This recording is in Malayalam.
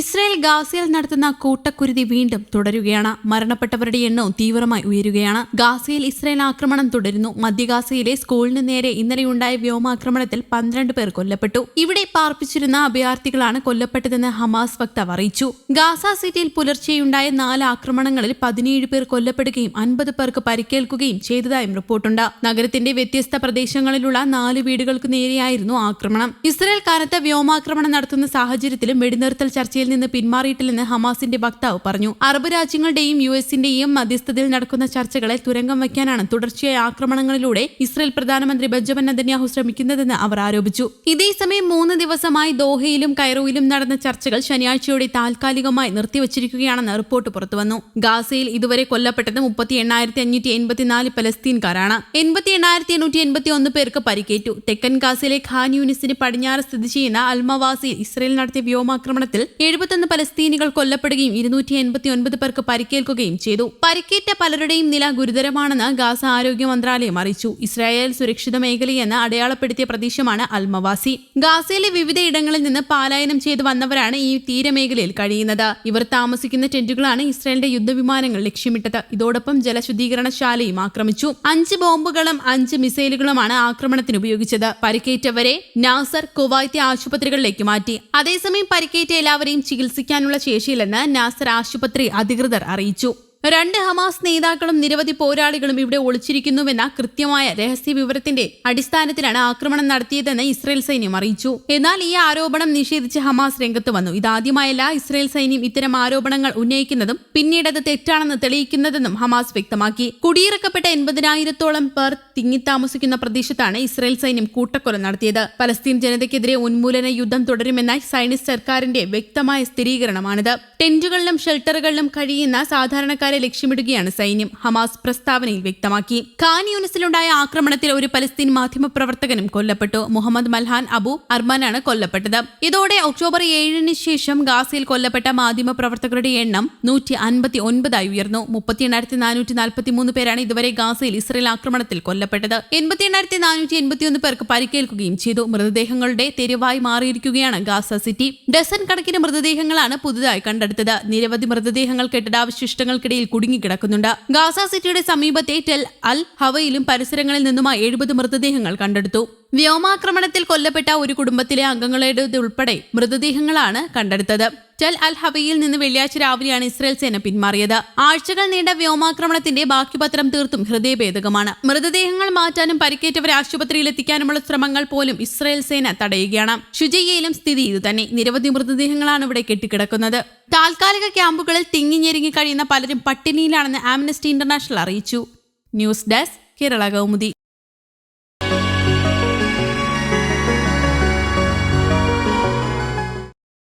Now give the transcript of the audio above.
ഇസ്രായേൽ ഗാസയിൽ നടത്തുന്ന കൂട്ടക്കുരുതി വീണ്ടും തുടരുകയാണ്. മരണപ്പെട്ടവരുടെ എണ്ണവും തീവ്രമായി ഉയരുകയാണ്. ഗാസയിൽ ഇസ്രായേൽ ആക്രമണം തുടരുന്നു. മധ്യഗാസയിലെ സ്കൂളിന് നേരെ ഇന്നലെയുണ്ടായ വ്യോമാക്രമണത്തിൽ പന്ത്രണ്ട് പേർ കൊല്ലപ്പെട്ടു. ഇവിടെ പാർപ്പിച്ചിരുന്ന അഭയാർത്ഥികളാണ് കൊല്ലപ്പെട്ടതെന്ന് ഹമാസ് വക്താവ് അറിയിച്ചു. ഗാസ സിറ്റിയിൽ പുലർച്ചെയുണ്ടായ നാല് ആക്രമണങ്ങളിൽ പതിനേഴ് പേർ കൊല്ലപ്പെടുകയും അൻപത് പേർക്ക് പരിക്കേൽക്കുകയും ചെയ്തതായും റിപ്പോർട്ടുണ്ട്. നഗരത്തിന്റെ വ്യത്യസ്ത പ്രദേശങ്ങളിലുള്ള നാല് വീടുകൾക്ക് നേരെയായിരുന്നു ആക്രമണം. ഇസ്രായേൽ കനത്ത വ്യോമാക്രമണം നടത്തുന്ന സാഹചര്യത്തിലും വെടിനിർത്തൽ ചർച്ചയിൽ നിന്ന് പിന്മാറിയിട്ടില്ലെന്ന് ഹമാസിന്റെ വക്താവ് പറഞ്ഞു. അറബ് രാജ്യങ്ങളുടെയും യു എസിന്റെയും മധ്യസ്ഥതയിൽ നടക്കുന്ന ചർച്ചകളെ തുരങ്കം വയ്ക്കാനാണ് തുടർച്ചയായ ആക്രമണങ്ങളിലൂടെ ഇസ്രയേൽ പ്രധാനമന്ത്രി ബെഞ്ചമിൻ നെതന്യാഹു ശ്രമിക്കുന്നതെന്ന് അവർ ആരോപിച്ചു. ഇതേസമയം മൂന്ന് ദിവസമായി ദോഹയിലും കൈറോയിലും നടന്ന ചർച്ചകൾ ശനിയാഴ്ചയോടെ താൽക്കാലികമായി നിർത്തിവച്ചിരിക്കുകയാണെന്ന് റിപ്പോർട്ട് പുറത്തുവന്നു. ഗാസയിൽ ഇതുവരെ കൊല്ലപ്പെട്ടത് മുപ്പത്തി എണ്ണായിരത്തി അഞ്ഞൂറ്റി എൺപത്തിനാല് പലസ്തീൻകാരാണ്. എൺപത്തി എണ്ണായിരത്തി എണ്ണൂറ്റി എൺപത്തി ഒന്ന് പേർക്ക് പരിക്കേറ്റു. തെക്കൻ ഗാസയിലെ ഖാൻ യൂണിസിന് പടിഞ്ഞാറ് സ്ഥിതി ചെയ്യുന്ന അൽമവാസിയിൽ ഇസ്രയേൽ നടത്തിയ വ്യോമാക്രമണത്തിൽ എഴുപത്തൊന്ന് പലസ്തീനികൾ കൊല്ലപ്പെടുകയും ഇരുന്നൂറ്റി എൺപത്തി ഒൻപത് പേർക്ക് പരിക്കേൽക്കുകയും ചെയ്തു. പരിക്കേറ്റ പലരുടെയും നില ഗുരുതരമാണെന്ന് ഗാസ ആരോഗ്യ മന്ത്രാലയം അറിയിച്ചു. ഇസ്രായേൽ സുരക്ഷിത മേഖലയെന്ന് അടയാളപ്പെടുത്തിയ പ്രദേശമാണ് അൽമവാസി. ഗാസയിലെ വിവിധ ഇടങ്ങളിൽ നിന്ന് പാലായനം ചെയ്തു വന്നവരാണ് ഈ തീരമേഖലയിൽ കഴിയുന്നത്. ഇവർ താമസിക്കുന്ന ടെന്റുകളാണ് ഇസ്രായേലിന്റെ യുദ്ധവിമാനങ്ങൾ ലക്ഷ്യമിട്ടത്. ഇതോടൊപ്പം ജലശുദ്ധീകരണശാലയും ആക്രമിച്ചു. അഞ്ച് ബോംബുകളും അഞ്ച് മിസൈലുകളുമാണ് ആക്രമണത്തിന് ഉപയോഗിച്ചത്. പരിക്കേറ്റവരെ നാസർ കുവൈത്തെ ആശുപത്രികളിലേക്ക് മാറ്റി. അതേസമയം പരിക്കേറ്റ എല്ലാവരെയും ചികിത്സിക്കാനുള്ള ശേഷിയില്ലെന്ന് നാസർ ആശുപത്രി അധികൃതർ അറിയിച്ചു രണ്ട് ഹമാസ് നേതാക്കളും നിരവധി പോരാളികളും ഇവിടെ ഒളിച്ചിരിക്കുന്നുവെന്ന കൃത്യമായ രഹസ്യ വിവരത്തിന്റെ അടിസ്ഥാനത്തിലാണ് ആക്രമണം നടത്തിയതെന്ന് ഇസ്രയേൽ സൈന്യം അറിയിച്ചു. എന്നാൽ ഈ ആരോപണം നിഷേധിച്ച് ഹമാസ് രംഗത്ത് വന്നു. ഇതാദ്യമായല്ല ഇസ്രയേൽ സൈന്യം ഇത്തരം ആരോപണങ്ങൾ ഉന്നയിക്കുന്നതും പിന്നീട് അത് തെറ്റാണെന്ന് തെളിയിക്കുന്നതെന്നും ഹമാസ് വ്യക്തമാക്കി. കുടിയിറക്കപ്പെട്ട എൺപതിനായിരത്തോളം പേർ തിങ്ങിത്താമസിക്കുന്ന പ്രദേശത്താണ് ഇസ്രയേൽ സൈന്യം കൂട്ടക്കൊല നടത്തിയത്. പലസ്തീൻ ജനതയ്ക്കെതിരെ ഉന്മൂലന യുദ്ധം തുടരുമെന്ന സൈനിക സർക്കാരിന്റെ വ്യക്തമായ സ്ഥിരീകരണമാണിത്. ടെന്റുകളിലും ഷെൽട്ടറുകളിലും കഴിയുന്ന സാധാരണക്കാരെ ലക്ഷ്യമിടുകയാണ് സൈന്യം. ഹമാസ് പ്രസ്താവനയിൽ വ്യക്തമാക്കി. ഖാൻ യൂണിസിലുണ്ടായ ആക്രമണത്തിൽ ഒരു പലസ്തീൻ മാധ്യമപ്രവർത്തകനും കൊല്ലപ്പെട്ടു. മുഹമ്മദ് മൽഹാൻ അബു അർമാനാണ് കൊല്ലപ്പെട്ടത്. ഇതോടെ ഒക്ടോബർ ഏഴിന് ശേഷം ഗാസയിൽ കൊല്ലപ്പെട്ട മാധ്യമപ്രവർത്തകരുടെ എണ്ണം നൂറ്റി അൻപത്തി ഒൻപതായി ഉയർന്നു. മുപ്പത്തി എണ്ണായിരത്തി നാനൂറ്റി നാൽപ്പത്തി മൂന്ന് പേരാണ് ഇതുവരെ ഗാസയിൽ ഇസ്രയേൽ ആക്രമണത്തിൽ കൊല്ലപ്പെട്ടത്. എൺപത്തി എണ്ണായിരത്തി നാനൂറ്റി എൺപത്തിയൊന്ന് പേർക്ക് പരിക്കേൽക്കുകയും ചെയ്തു. മൃതദേഹങ്ങളുടെ തെരുവായി മാറിയിരിക്കുകയാണ് ഗാസ സിറ്റി. ഡസൻ കണക്കിന് മൃതദേഹങ്ങളാണ് പുതുതായി കണ്ടെടുത്തത്. നിരവധി മൃതദേഹങ്ങൾ കെട്ടിടാവശിഷ്ടങ്ങൾക്കിടയിൽ കുടുങ്ങിക്കിടക്കുന്നുണ്ട്. ഗാസ സിറ്റിയുടെ സമീപത്തെ ടെൽ അൽ ഹവയിലും പരിസരങ്ങളിൽ നിന്നുമായി എഴുപത് മൃതദേഹങ്ങൾ കണ്ടെടുത്തു. വ്യോമാക്രമണത്തിൽ കൊല്ലപ്പെട്ട ഒരു കുടുംബത്തിലെ അംഗങ്ങളുടേതുൾപ്പെടെ മൃതദേഹങ്ങളാണ് കണ്ടെടുത്തത്. ടെൽ അൽ ഹബയിൽ നിന്ന് വെള്ളിയാഴ്ച രാവിലെയാണ് ഇസ്രായേൽ സേന പിന്മാറിയത്. ആഴ്ചകൾ നീണ്ട വ്യോമാക്രമണത്തിന്റെ ബാക്കി പത്രം തീർത്തും ഹൃദയഭേദകമാണ്. മൃതദേഹങ്ങൾ മാറ്റാനും പരിക്കേറ്റവരെ ആശുപത്രിയിൽ എത്തിക്കാനുമുള്ള ശ്രമങ്ങൾ പോലും ഇസ്രായേൽ സേന തടയുകയാണ്. ഷുജയ്യയിലും സ്ഥിതി ഇതുതന്നെ. നിരവധി മൃതദേഹങ്ങളാണ് ഇവിടെ കെട്ടിക്കിടക്കുന്നത്. താൽക്കാലിക ക്യാമ്പുകളിൽ തിങ്ങിഞ്ഞെരുങ്ങി കഴിയുന്ന പലരും പട്ടിണിയിലാണെന്ന് ആംനസ്റ്റി ഇന്റർനാഷണൽ അറിയിച്ചു. News desk Kerala Kaumudi.